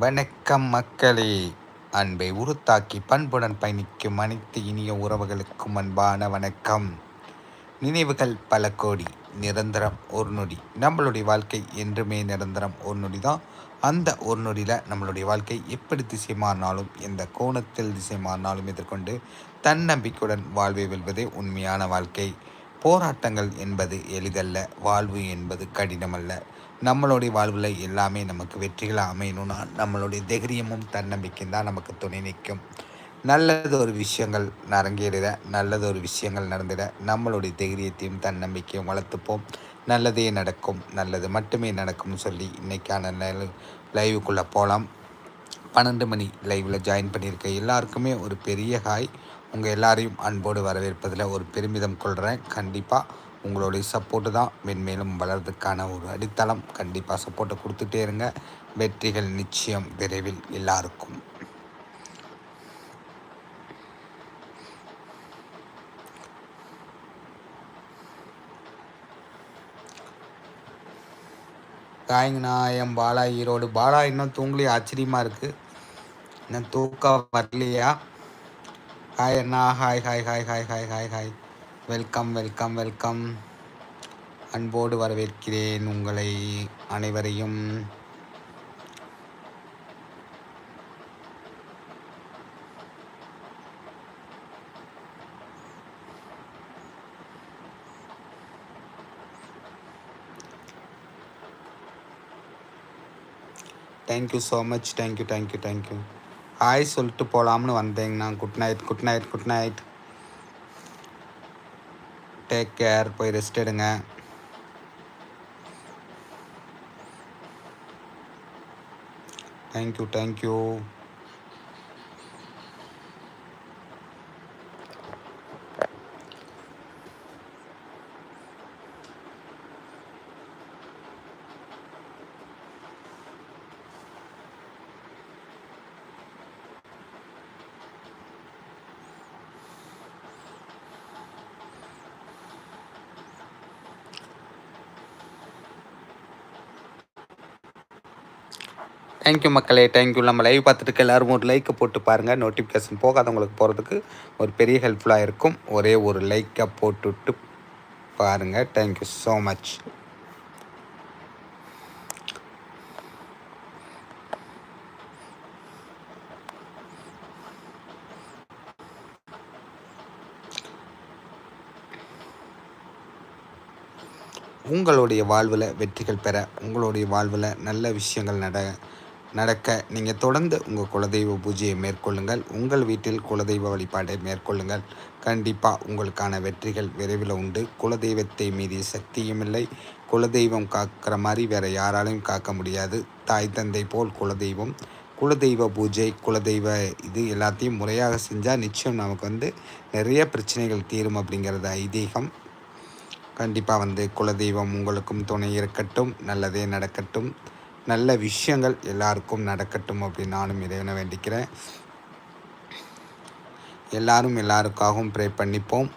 வணக்கம் மக்களே அன்பை உருத்தாக்கி பண்புடன் பயணிக்கும் அனைத்து இனிய உறவுகளுக்கும் அன்பான வணக்கம் நினைவுகள் பல கோடி நிரந்தரம் ஒரு நொடி நம்மளுடைய வாழ்க்கை என்றுமே நிரந்தரம் ஒரு நொடி தான் அந்த ஒரு நொடியில் நம்மளுடைய வாழ்க்கை எப்படி திசை மாறினாலும் எந்த கோணத்தில் திசை மாறினாலும் எதிர்கொண்டு தன்னம்பிக்கையுடன் வாழ்வை வெல்வதே உண்மையான வாழ்க்கை போராட்டங்கள் என்பது எளிதல்ல வாழ்வு என்பது கடினமல்ல நம்மளுடைய வாழ்வில் எல்லாமே நமக்கு வெற்றிகளாக அமையணும்னா நம்மளுடைய தைரியமும் தன்னம்பிக்கையும் தான் நமக்கு துணை நிற்கும் நல்லது ஒரு விஷயங்கள் நரங்கேறிட நல்லது ஒரு விஷயங்கள் நடந்துட நம்மளுடைய தைரியத்தையும் தன்னம்பிக்கையும் வளர்த்துப்போம் நல்லதே நடக்கும் நல்லது மட்டுமே நடக்கும்னு சொல்லி இன்றைக்கான லைவுக்குள்ளே போகலாம் பன்னெண்டு மணி லைவில் ஜாயின் பண்ணியிருக்க எல்லாருக்குமே ஒரு பெரிய ஹாய் உங்கள் எல்லாரையும் அன்போடு வரவேற்பதில் ஒரு பெருமிதம் கொள்கிறேன் கண்டிப்பாக உங்களுடைய சப்போர்ட்டு தான் மென்மேலும் வளர்றதுக்கான ஒரு அடித்தளம் கண்டிப்பாக சப்போர்ட்டை கொடுத்துட்டே இருங்க வெற்றிகள் நிச்சயம் விரைவில் எல்லாருக்கும் காய்ங்கண்ணா என் பாலா ஈரோடு பாலா இன்னும் தூங்கலையே ஆச்சரியமாக இருக்குது இன்னும் தூக்கம் வரலையா ஹாய் அண்ணா hi hi hi hi hi hi hi welcome welcome welcome அன்போடு வரவேற்கிறேன் உங்களை அனைவரையும் thank you so much thank you thank you thank you hi சொல்லிட்டு போகலாம்னு வந்தேங்கண்ணா good night good night good night take care போய் ரெஸ்ட் எடுங்க thank you thank you thank you மக்களே thank you நம்ம லைவ் பார்த்துட்டு எல்லோரும் ஒரு லைக்கை போட்டு பாருங்கள் நோட்டிஃபிகேஷன் போகாதவங்களுக்கு போகிறதுக்கு ஒரு பெரிய ஹெல்ப்ஃபுல்லாக இருக்கும் ஒரே ஒரு லைக்கை போட்டுட்டு பாருங்கள் தேங்க்யூ ஸோ மச் உங்களுடைய வாழ்வில் வெற்றிகள் பெற உங்களுடைய வாழ்வில் நல்ல விஷயங்கள் நட நடக்க நீங்கள் தொடர்ந்து உங்கள் குலதெய்வ பூஜையை மேற்கொள்ளுங்கள் உங்கள் வீட்டில் குலதெய்வ வழிபாட்டை மேற்கொள்ளுங்கள் கண்டிப்பாக உங்களுக்கான வெற்றிகள் விரைவில் உண்டு குலதெய்வத்தை மீறி சக்தியும் இல்லை குலதெய்வம் காக்கிற மாதிரி வேறு யாராலையும் காக்க முடியாது தாய் தந்தை போல் குலதெய்வம் குலதெய்வ பூஜை குலதெய்வ இது எல்லாத்தையும் முறையாக செஞ்சால் நிச்சயம் நமக்கு வந்து நிறைய பிரச்சனைகள் தீரும் அப்படிங்கிறது ஐதீகம் கண்டிப்பாக வந்து குலதெய்வம் உங்களுக்கும் துணை இருக்கட்டும் நல்லதே நடக்கட்டும் நல்ல விஷயங்கள் எல்லாருக்கும் நடக்கட்டும் அப்படின்னு நானும் இறைவனை வேண்டிக்கிறேன் எல்லாரும் எல்லாருக்காகவும் ப்ரே பண்ணிப்போம்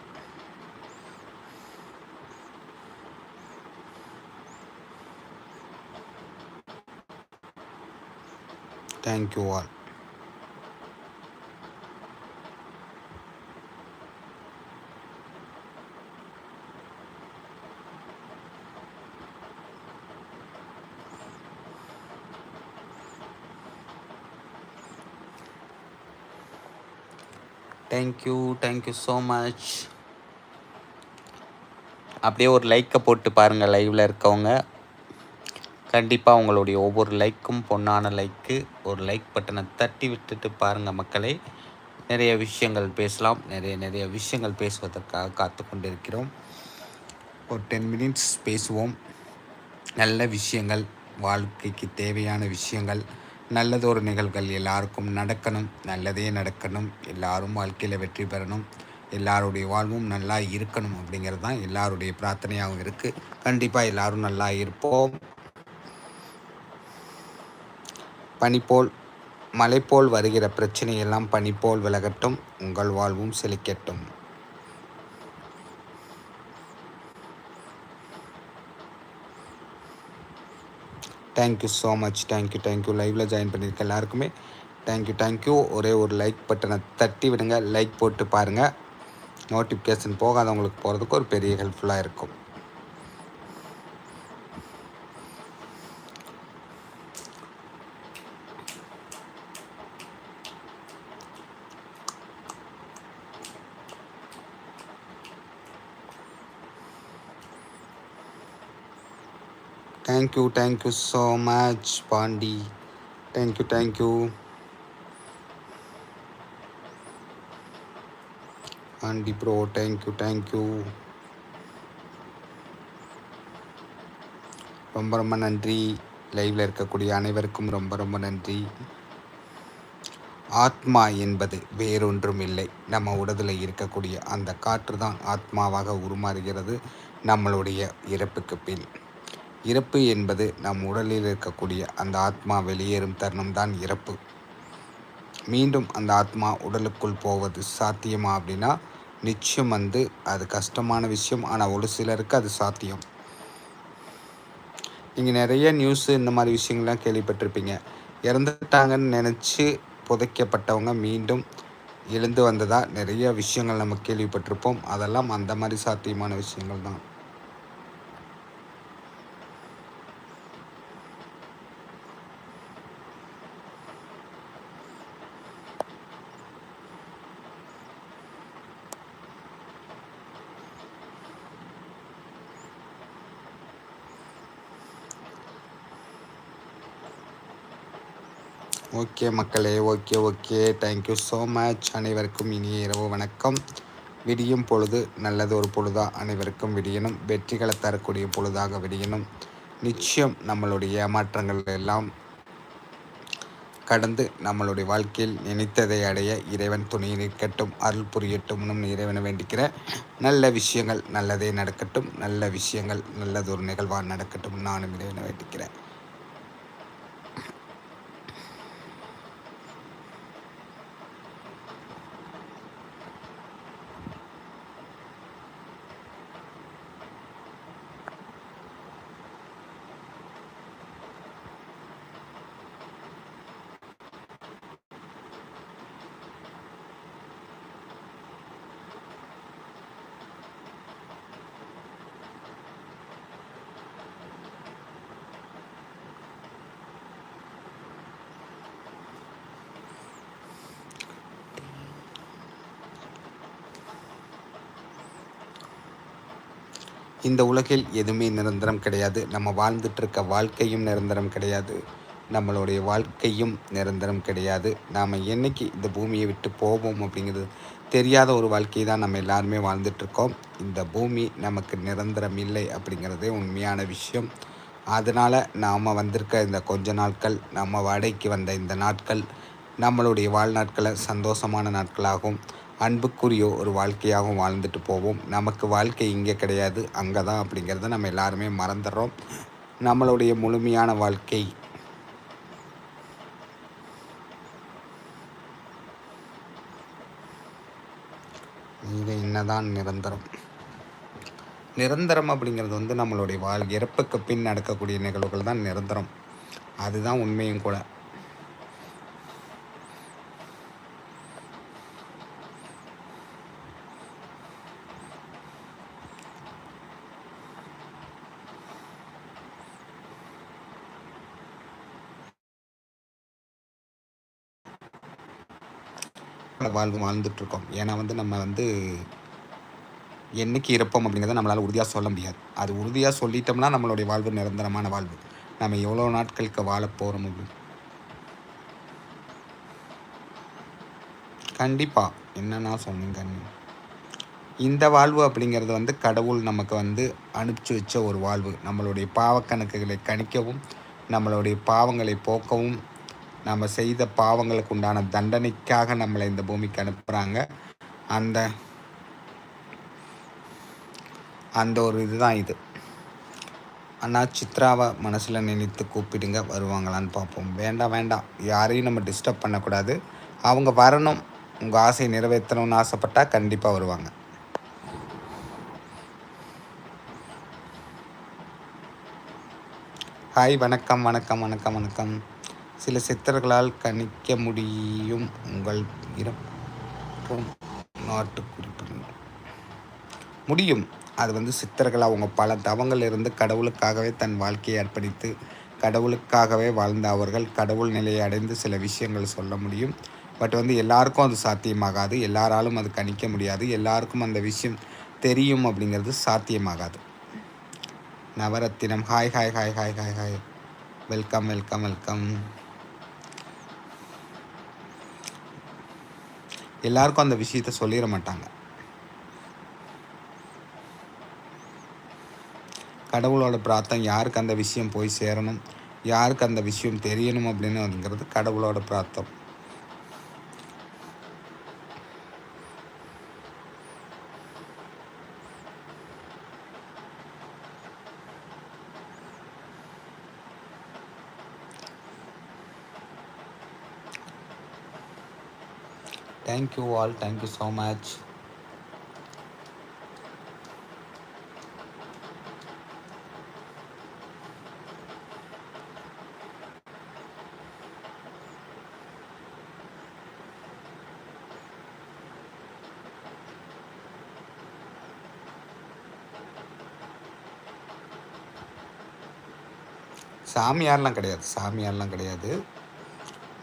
thank you all thank you thank you so much அப்படியே ஒரு லைக்கை போட்டு பாருங்கள் லைவில் இருக்கவங்க கண்டிப்பாக உங்களுடைய ஒவ்வொரு லைக்கும் பொண்ணான லைக்கு ஒரு லைக் பட்டனை தட்டி விட்டுட்டு பாருங்கள் மக்களை நிறைய விஷயங்கள் பேசலாம் நிறைய நிறைய விஷயங்கள் பேசுவதற்காக காத்து கொண்டிருக்கிறோம் ஒரு டென் மினிட்ஸ் பேசுவோம் நல்ல விஷயங்கள் வாழ்க்கைக்கு தேவையான விஷயங்கள் நல்லதொரு நிகழ்வுகள் எல்லாருக்கும் நடக்கணும் நல்லதே நடக்கணும் எல்லாரும் வாழ்க்கையில் வெற்றி பெறணும் எல்லாருடைய வாழ்வும் நல்லா இருக்கணும் அப்படிங்கிறது தான் எல்லாருடைய பிரார்த்தனையாகவும் இருக்குது கண்டிப்பாக எல்லாரும் நல்லா இருப்போம் பனிப்போல் மலைப்போல் வருகிற பிரச்சனையெல்லாம் பனிப்போல் விலகட்டும் உங்கள் வாழ்வும் செழிக்கட்டும் thank you so much thank you thank you லைவில் ஜாயின் பண்ணியிருக்க எல்லாருக்குமே தேங்க்யூ தேங்க்யூ ஒரே ஒரு லைக் பட்டனை தட்டி விடுங்க லைக் போட்டு பாருங்கள் நோட்டிஃபிகேஷன் போகாதவங்களுக்கு போகிறதுக்கு ஒரு பெரிய ஹெல்ப்ஃபுல்லாக இருக்கும் thank you thank you so much Pandi thank you thank you aunty bro thank you thank you ரொம்ப ரொம்ப நன்றி லைவில் இருக்கக்கூடிய அனைவருக்கும் ரொம்ப ரொம்ப நன்றி ஆத்மா என்பது வேறொன்றும் இல்லை நம்ம உடலில் இருக்கக்கூடிய அந்த காற்று தான் ஆத்மாவாக உருமாறுகிறது நம்மளுடைய இறப்புக்கு பின் இறப்பு என்பது நம் உடலில் இருக்கக்கூடிய அந்த ஆத்மா வெளியேறும் தருணம் தான் இறப்பு மீண்டும் அந்த ஆத்மா உடலுக்குள் போவது சாத்தியமா அப்படின்னா நிச்சயம் வந்து அது கஷ்டமான விஷயம் ஆனால் ஒரு சிலருக்கு அது சாத்தியம் நீங்கள் நிறைய நியூஸு இந்த மாதிரி விஷயங்கள்லாம் கேள்விப்பட்டிருப்பீங்க இறந்துட்டாங்கன்னு நினச்சி புதைக்கப்பட்டவங்க மீண்டும் எழுந்து வந்ததாக நிறைய விஷயங்கள் நம்ம கேள்விப்பட்டிருப்போம் அதெல்லாம் அந்த மாதிரி சாத்தியமான விஷயங்கள் தான் ஓகே மக்களே okay okay thank you so much அனைவருக்கும் இனிய இரவு வணக்கம் விடியும் பொழுது நல்லது ஒரு பொழுதாக அனைவருக்கும் விடியணும் வெற்றிகளை தரக்கூடிய பொழுதாக விடியணும் நிச்சயம் நம்மளுடைய ஏமாற்றங்கள் எல்லாம் கடந்து நம்மளுடைய வாழ்க்கையில் நினைத்ததை அடைய இறைவன் துணை நிற்கட்டும் அருள் புரியட்டும்னும் இறைவனை வேண்டிக்கிற நல்ல விஷயங்கள் நல்லதே நடக்கட்டும் நல்ல விஷயங்கள் நல்லதொரு நிகழ்வாக நடக்கட்டும் நானும் இறைவனை வேண்டிக்கிறேன் இந்த உலகில் எதுவுமே நிரந்தரம் கிடையாது நம்ம வாழ்ந்துட்டுருக்க வாழ்க்கையும் நிரந்தரம் கிடையாது நம்மளுடைய வாழ்க்கையும் நிரந்தரம் கிடையாது நாம் என்றைக்கு இந்த பூமியை விட்டு போவோம் அப்படிங்கிறது தெரியாத ஒரு வாழ்க்கையை தான் நம்ம எல்லாருமே வாழ்ந்துட்டுருக்கோம் இந்த பூமி நமக்கு நிரந்தரம் இல்லை அப்படிங்கிறதே உண்மையான விஷயம் அதனால் நாம் வந்திருக்க இந்த கொஞ்ச நாட்கள் நம்ம வாடகைக்கு வந்த இந்த நாட்கள் நம்மளுடைய வாழ்நாட்களை சந்தோஷமான நாட்களாகும் அன்புக்குரிய ஒரு வாழ்க்கையாகவும் வாழ்ந்துட்டு போவோம் நமக்கு வாழ்க்கை இங்கே கிடையாது அங்கே தான் அப்படிங்கிறத நம்ம எல்லாருமே மறந்துடுறோம் நம்மளுடைய முழுமையான வாழ்க்கை இது என்னதான் நிரந்தரம் நிரந்தரம் அப்படிங்கிறது வந்து நம்மளுடைய வாழ் இறப்புக்கு பின் நடக்கக்கூடிய நிகழ்வுகள் தான் நிரந்தரம் அதுதான் உண்மையும் கூட வாழ்வு வாழ்ந்துட்டுருக்கோம் ஏன்னா வந்து நம்ம வந்து என்றைக்கு இருப்போம் அப்படிங்கிறத நம்மளால் உறுதியாக சொல்ல முடியாது அது உறுதியாக சொல்லிட்டோம்னா நம்மளுடைய வாழ்வு நிரந்தரமான வாழ்வு நம்ம எவ்வளோ நாட்களுக்கு வாழ போகிறோம் அப்படின்னு கண்டிப்பாக என்னென்னா சொன்னீங்க இந்த வாழ்வு அப்படிங்கிறது வந்து கடவுள் நமக்கு வந்து அனுப்பிச்சி வச்ச ஒரு வாழ்வு நம்மளுடைய பாவக்கணக்குகளை கணிக்கவும் நம்மளுடைய பாவங்களை போக்கவும் நம்ம செய்த பாவங்களுக்கு உண்டான தண்டனைக்காக நம்மளை இந்த பூமிக்கு அனுப்புகிறாங்க அந்த அந்த ஒரு இதுதான் இது அண்ணா சித்ராவை மனசில் நினைத்து கூப்பிடுங்க வருவாங்களான்னு பார்ப்போம் வேண்டாம் வேண்டாம் யாரையும் நம்ம டிஸ்டர்ப் பண்ணக்கூடாது அவங்க வரணும் உங்கள் ஆசை நிறைவேற்றணும்னு ஆசைப்பட்டால் கண்டிப்பாக வருவாங்க ஹாய் வணக்கம் வணக்கம் வணக்கம் வணக்கம் சில சித்தர்களால் கணிக்க முடியும் உங்கள் இறப்பும் நாட்டு குறிப்பிடுங்கள் முடியும் அது வந்து சித்தர்கள் அவங்க பல இருந்து கடவுளுக்காகவே தன் வாழ்க்கையை அர்ப்பணித்து கடவுளுக்காகவே வாழ்ந்த அவர்கள் கடவுள் நிலையை அடைந்து சில விஷயங்கள் சொல்ல முடியும் பட் வந்து எல்லாருக்கும் அது சாத்தியமாகாது எல்லாராலும் அது கணிக்க முடியாது எல்லாருக்கும் அந்த விஷயம் தெரியும் அப்படிங்கிறது சாத்தியமாகாது Navarathinam hi hi hi hi hi hi welcome welcome welcome எல்லாருக்கும் அந்த விஷயத்த சொல்லிட மாட்டாங்க கடவுளோட பிரார்த்தனை யாருக்கு அந்த விஷயம் போய் சேரணும் யாருக்கு அந்த விஷயம் தெரியணும் அப்படின்னுங்கிறது கடவுளோட பிரார்த்தம் thank you all you so much சாமியார்லாம் கிடையாது சாமியார்லாம் கிடையாது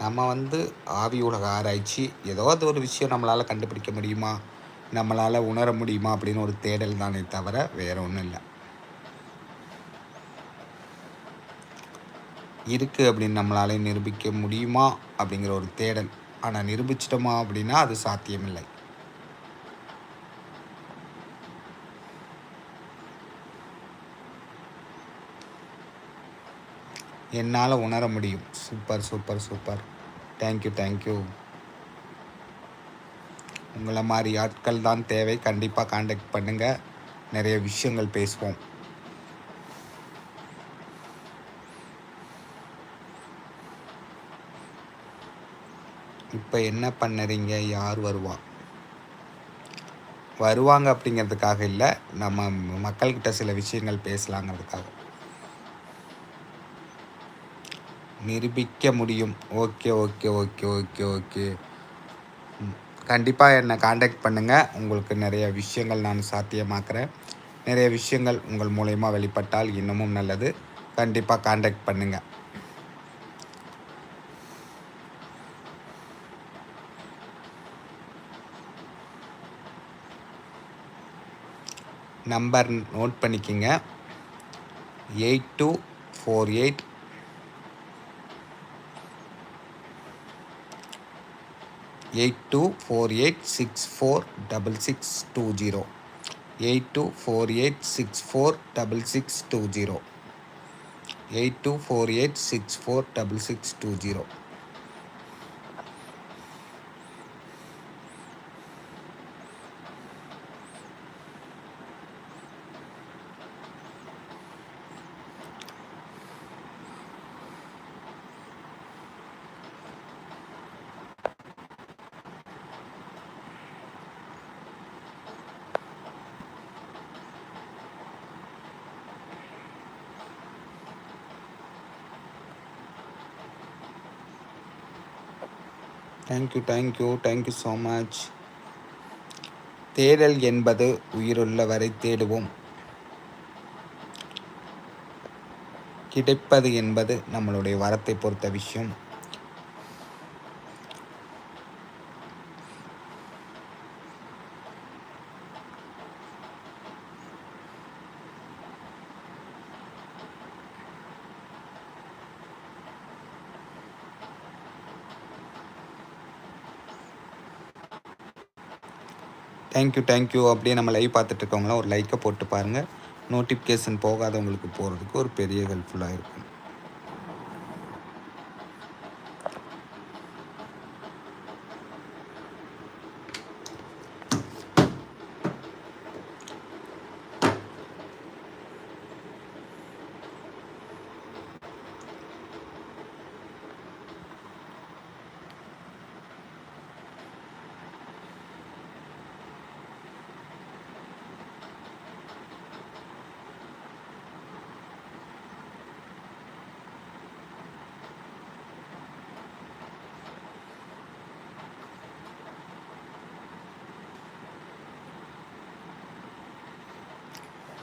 நம்ம வந்து ஆவி உலக ஆராய்ச்சி ஏதாவது ஒரு விஷயம் நம்மளால் கண்டுபிடிக்க முடியுமா நம்மளால் உணர முடியுமா அப்படின்னு ஒரு தேடல் தானே தவிர வேறு ஒன்றும் இல்லை இருக்குது அப்படின்னு நம்மளால் நிரூபிக்க முடியுமா அப்படிங்கிற ஒரு தேடல் ஆனால் நிரூபிச்சிட்டோமா அப்படின்னா அது சாத்தியமில்லை என்னால் உணர முடியும் super super super thank you thank you உங்களை மாதிரி ஆட்கள் தான் தேவை கண்டிப்பாக காண்டக்ட் பண்ணுங்கள் நிறைய விஷயங்கள் பேசுவோம் இப்போ என்ன பண்ணுறீங்க யார் வருவா வருவாங்க அப்படிங்கிறதுக்காக இல்லை நம்ம மக்கள்கிட்ட சில விஷயங்கள் பேசலாங்கிறதுக்காக நிரூபிக்க முடியும் okay okay okay okay okay கண்டிப்பாக என்னை காண்டாக்ட் பண்ணுங்கள் உங்களுக்கு நிறைய விஷயங்கள் நான் சாத்தியமாக்குறேன் நிறைய விஷயங்கள் உங்கள் மூலயமா வெளிப்பட்டால் இன்னமும் நல்லது கண்டிப்பாக காண்டாக்ட் பண்ணுங்கள் நம்பர் நோட் பண்ணிக்கிங்க eight two four eight eight two four eight six four double six two zero eight two four eight six four double six two zero eight two four eight six four double six two zero thank you thank you thank you so much தேடல் என்பது உயிருள்ள வரை தேடுவோம் கிடைப்பது என்பது நம்மளுடைய வரத்தை பொறுத்த விஷயம் தேங்க்யூ தேங்க்யூ அப்படியே நம்ம லைவ் பார்த்துட்டு இருக்கவங்களாம் ஒரு லைக்கை போட்டு பாருங்கள் நோட்டிஃபிகேஷன் போகாதவங்களுக்கு போகிறதுக்கு ஒரு பெரிய ஹெல்ப்ஃபுல்லாக இருக்கும்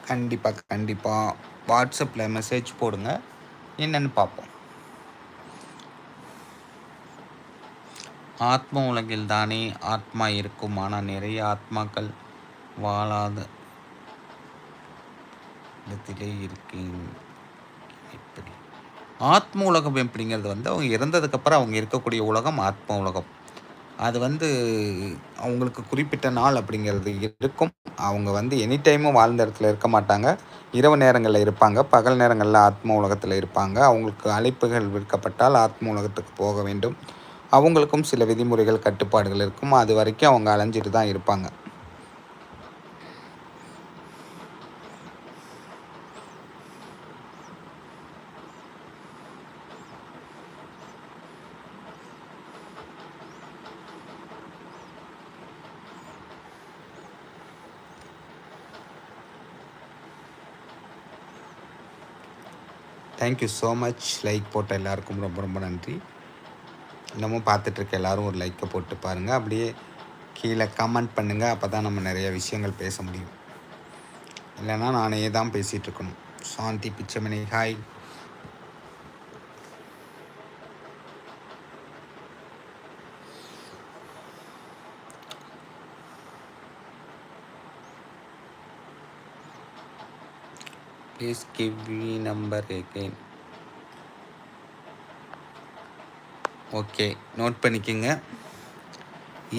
கண்டிப்பாக கண்டிப்பாக வாட்ஸ்அப்பில் மெசேஜ் போடுங்க என்னென்னு பார்ப்போம் ஆத்ம உலகில் தானே ஆத்மா இருக்கும் ஆனால் நிறைய ஆத்மாக்கள் வாழாத இடத்திலே இருக்கீங்க எப்படி ஆத்ம உலகம் எப்படிங்கிறது வந்து அவங்க இறந்ததுக்கப்புறம் அவங்க இருக்கக்கூடிய உலகம் ஆத்ம உலகம் அது வந்து அவங்களுக்கு குறிப்பிட்ட நாள் அப்படிங்கிறது இருக்கும் அவங்க வந்து எனி டைமும் வாழ்ந்த இடத்துல இருக்க மாட்டாங்க இரவு நேரங்களில் இருப்பாங்க பகல் நேரங்களில் ஆத்ம உலகத்தில் இருப்பாங்க அவங்களுக்கு அழைப்புகள் விற்கப்பட்டால் ஆத்ம உலகத்துக்கு போக வேண்டும் அவங்களுக்கும் சில விதிமுறைகள் கட்டுப்பாடுகள் இருக்கும் அது வரைக்கும் அவங்க அலைஞ்சிட்டு தான் இருப்பாங்க தேங்க்யூ ஸோ மச் லைக் போட்ட எல்லாருக்கும் ரொம்ப ரொம்ப நன்றி இன்னமும் பார்த்துட்ருக்க எல்லோரும் ஒரு லைக்கை போட்டு பாருங்கள் அப்படியே கீழே கமெண்ட் பண்ணுங்கள் அப்போ தான் நம்ம நிறைய விஷயங்கள் பேச முடியும் இல்லைன்னா நானே தான் பேசிகிட்ருக்கணும் Shanthi Pichamani hi Please give me number again. Okay, note பண்ணிக்கங்க 8248646620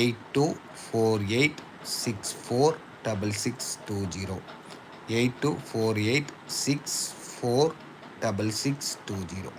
8248646620 8248646620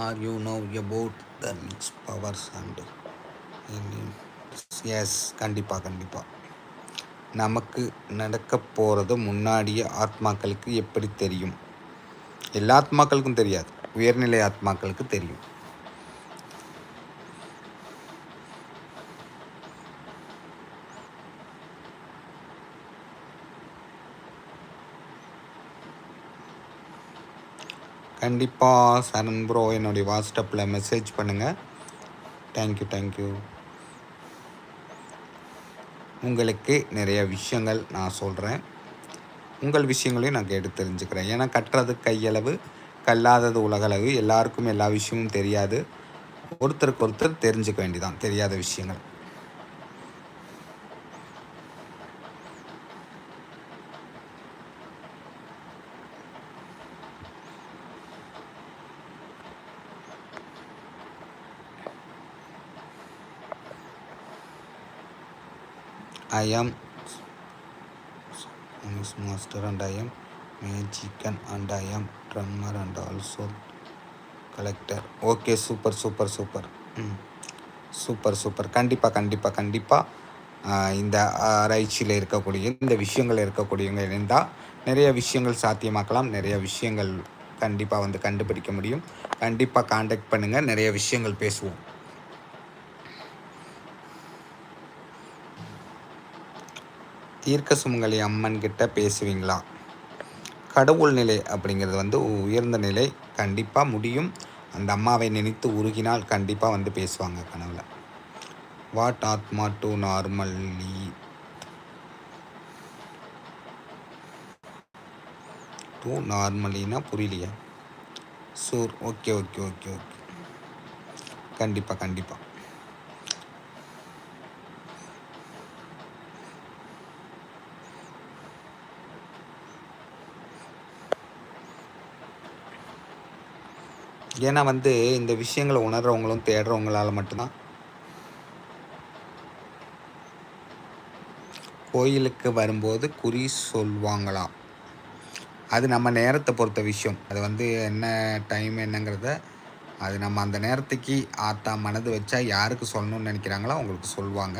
are you know about the mix powers and yes கண்டிப்பாக கண்டிப்பாக நமக்கு நடக்க போகிறது முன்னாடியே ஆத்மாக்களுக்கு எப்படி தெரியும் எல்லா ஆத்மாக்களுக்கும் தெரியாது உயர்நிலை ஆத்மாக்களுக்கு தெரியும் கண்டிப்பாக சரண் ப்ரோ என்னுடைய வாட்ஸ்அப்பில் மெசேஜ் பண்ணுங்கள் தேங்க்யூ தேங்க்யூ உங்களுக்கு நிறைய விஷயங்கள் நான் சொல்கிறேன் உங்கள் விஷயங்களையும் நான் கேட்டு தெரிஞ்சுக்கிறேன் ஏன்னா கட்டுறது கையளவு கல்லாதது உலகளவு எல்லாருக்கும் எல்லா விஷயமும் தெரியாது ஒருத்தருக்கு ஒருத்தர் தெரிஞ்சுக்க வேண்டிதான் தெரியாத விஷயங்கள் I am mix master and I am magician and I am drummer and also collector. Okay, super super super. Super super hmm. கண்டிப்பாக கண்டிப்பாக கண்டிப்பாக இந்த ஆராய்ச்சியில் இருக்கக்கூடிய இந்த விஷயங்கள் இருக்கக்கூடியவங்க இருந்தால் நிறைய விஷயங்கள் சாத்தியமாக்கலாம் நிறைய விஷயங்கள் கண்டிப்பாக வந்து கண்டுபிடிக்க முடியும் கண்டிப்பாக காண்டாக்ட் பண்ணுங்கள் நிறைய விஷயங்கள் பேசுவோம் தீர்க்க சுமங்கலி அம்மன் கிட்ட பேசுவீங்களா கடவுள் நிலை அப்படிங்கிறது வந்து உயர்ந்த நிலை கண்டிப்பாக முடியும் அந்த அம்மாவை நினைத்து உருகினால் கண்டிப்பாக வந்து பேசுவாங்க கனவில் வாட் ஆத்மா டு நார்மல்லி டு நார்மலினா புரியலையா sure okay okay okay okay கண்டிப்பாக கண்டிப்பாக ஏன்னா வந்து இந்த விஷயங்களை உணர்கிறவங்களும் தேடுறவங்களால் மட்டும்தான் கோயிலுக்கு வரும்போது குறி சொல்வாங்களாம் அது நம்ம நேரத்தை பொறுத்த விஷயம் அது வந்து என்ன டைம் என்னங்கிறத அது நம்ம அந்த நேரத்துக்கு ஆத்தா மனது வச்சா யாருக்கு சொல்லணும்னு நினைக்கிறாங்களோ அவங்களுக்கு சொல்லுவாங்க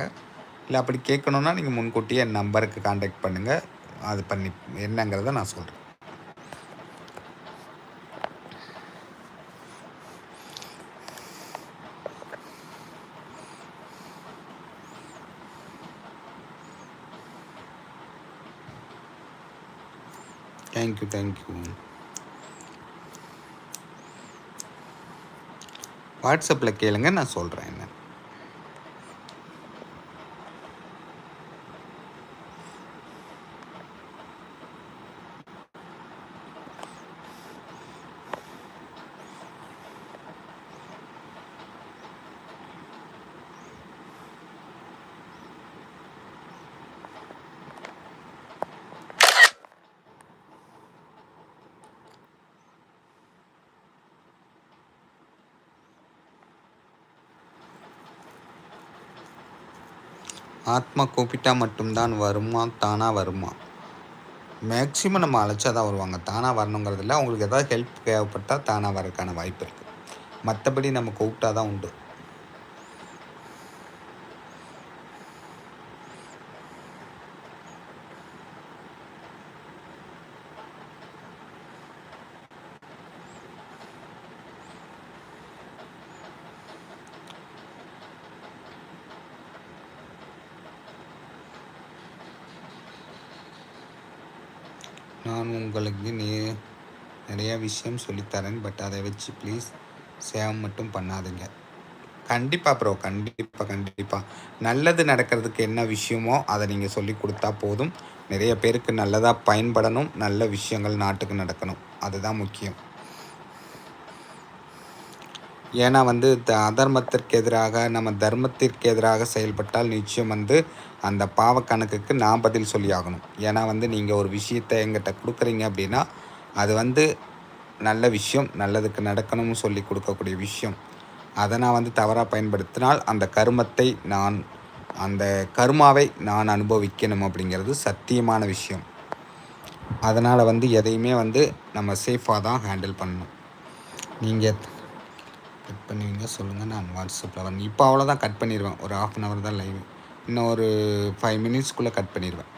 இல்லை அப்படி கேட்கணுன்னா நீங்கள் முன்கூட்டியே என் நம்பருக்கு காண்டாக்ட் பண்ணுங்கள் அது பண்ணி என்னங்கிறத நான் சொல்கிறேன் தேங்க் யூ வாட்ஸ்அப்பில் கேளுங்க நான் சொல்கிறேன் என்ன ஆத்மா கூப்பிட்டா மட்டும்தான் வருமா தானாக வருமா மேக்சிமம் நம்ம அழைச்சா தான் வருவாங்க தானாக வரணுங்கிறதில்ல அவங்களுக்கு எதாவது ஹெல்ப் தேவைப்பட்டால் தானாக வரக்கான வாய்ப்பு இருக்குது மற்றபடி நம்ம கூப்பிட்டா தான் உண்டு நான் உங்களுக்கு நே நிறையா விஷயம் சொல்லித்தரேன் பட் அதை வச்சு ப்ளீஸ் சேவ் மட்டும் பண்ணாதுங்க கண்டிப்பாக ப்ரோ கண்டிப்பாக கண்டிப்பாக நல்லது நடக்கிறதுக்கு என்ன விஷயமோ அதை நீங்கள் சொல்லி கொடுத்தா போதும் நிறைய பேருக்கு நல்லதாக பயன்படணும் நல்ல விஷயங்கள் நாட்டுக்கு நடக்கணும் அதுதான் முக்கியம் ஏன்னா வந்து த அதர்மத்திற்கு எதிராக நம்ம தர்மத்திற்கு எதிராக செயல்பட்டால் நிச்சயம் வந்து அந்த பாவ கணக்குக்கு நான் பதில் சொல்லி ஆகணும் ஏன்னா வந்து நீங்கள் ஒரு விஷயத்தை எங்கிட்ட கொடுக்குறீங்க அப்படின்னா அது வந்து நல்ல விஷயம் நல்லதுக்கு நடக்கணும்னு சொல்லி கொடுக்கக்கூடிய விஷயம் அதை நான் வந்து தவறாக பயன்படுத்தினால் அந்த கருமத்தை நான் அந்த கருமாவை நான் அனுபவிக்கணும் அப்படிங்கிறது சத்தியமான விஷயம் அதனால் வந்து எதையுமே வந்து நம்ம சேஃபாக தான் ஹேண்டில் பண்ணணும் நீங்கள் கட் பண்ணுவீங்க சொல்லுங்கள் நான் வாட்ஸ்அப்பில் வரேன் இப்போ அவ்வளோதான் கட் பண்ணிடுவேன் ஒரு ஆஃப் அன் ஹவர் தான் லைவ் இன்னும் ஒரு ஃபைவ் மினிட்ஸ்க்குள்ளே கட் பண்ணிடுவேன்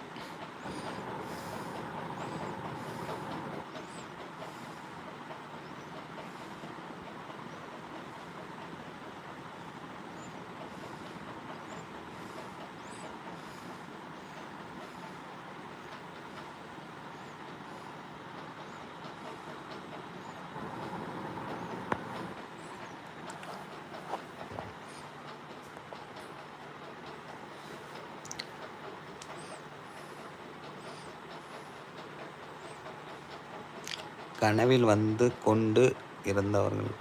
கனவில் வந்து கொண்டு இருந்தவர்கள்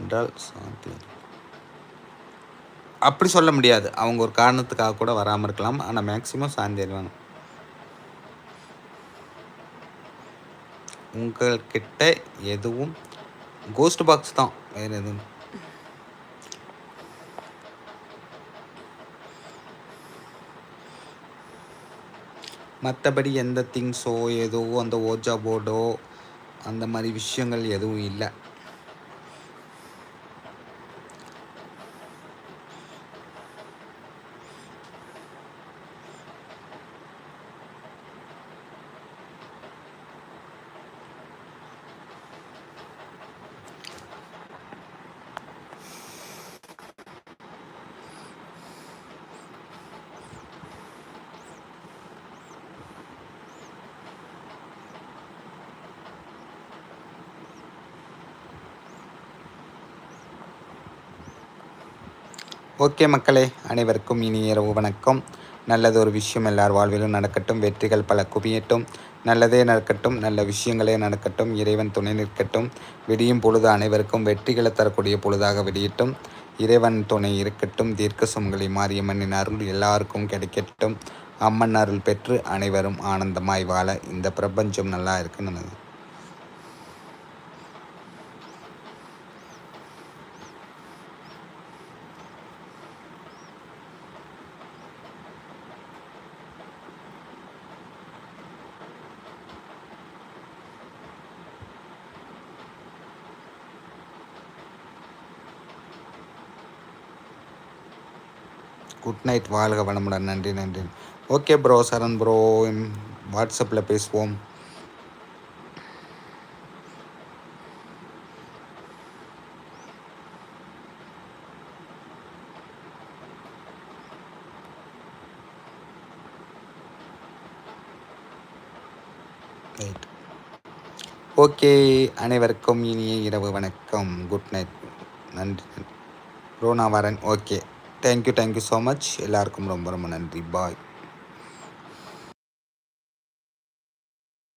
என்றால் சாத்தியம் அப்படி சொல்ல முடியாது அவங்க ஒரு காரணத்துக்காக கூட வராமல் இருக்கலாம் ஆனால் மேக்சிமம் சாந்தி அறிவாங்க உங்கள்கிட்ட எதுவும் கோஸ்ட் பாக்ஸ் தான் வேறு எதுவும் மற்றபடி எந்த திங்ஸோ எதுவோ அந்த ஓஜா போர்டோ அந்த மாதிரி விஷயங்கள் எதுவும் இல்லை ஓகே மக்களே அனைவருக்கும் இனிய இரவு வணக்கம் நல்லது ஒரு விஷயம் எல்லார் வாழ்விலும் நடக்கட்டும் வெற்றிகள் பல குவியட்டும் நல்லதே நடக்கட்டும் நல்ல விஷயங்களே நடக்கட்டும் இறைவன் துணை நிற்கட்டும் விடியும் பொழுது அனைவருக்கும் வெற்றிகளை தரக்கூடிய பொழுதாக விடியட்டும் இறைவன் துணை இருக்கட்டும் தீர்க்க சுமங்களை மாரியம்மனின் அருள் எல்லாருக்கும் கிடைக்கட்டும் அம்மன் அருள் பெற்று அனைவரும் ஆனந்தமாய் வாழ இந்த பிரபஞ்சம் நல்லா இருக்குன்னு குட் நைட் வாழ்க வளமுடன் நன்றி நன்றி ஓகே ப்ரோ சரண் ப்ரோ வாட்ஸ்அப்பில் பேசுவோம் ரைட் ஓகே அனைவருக்கும் இனிய இரவு வணக்கம் குட் நைட் நன்றி ப்ரோ நான் வரேன் okay thank you thank you so much எல்லாருக்கும் ரொம்ப ரொம்ப நன்றி பாய்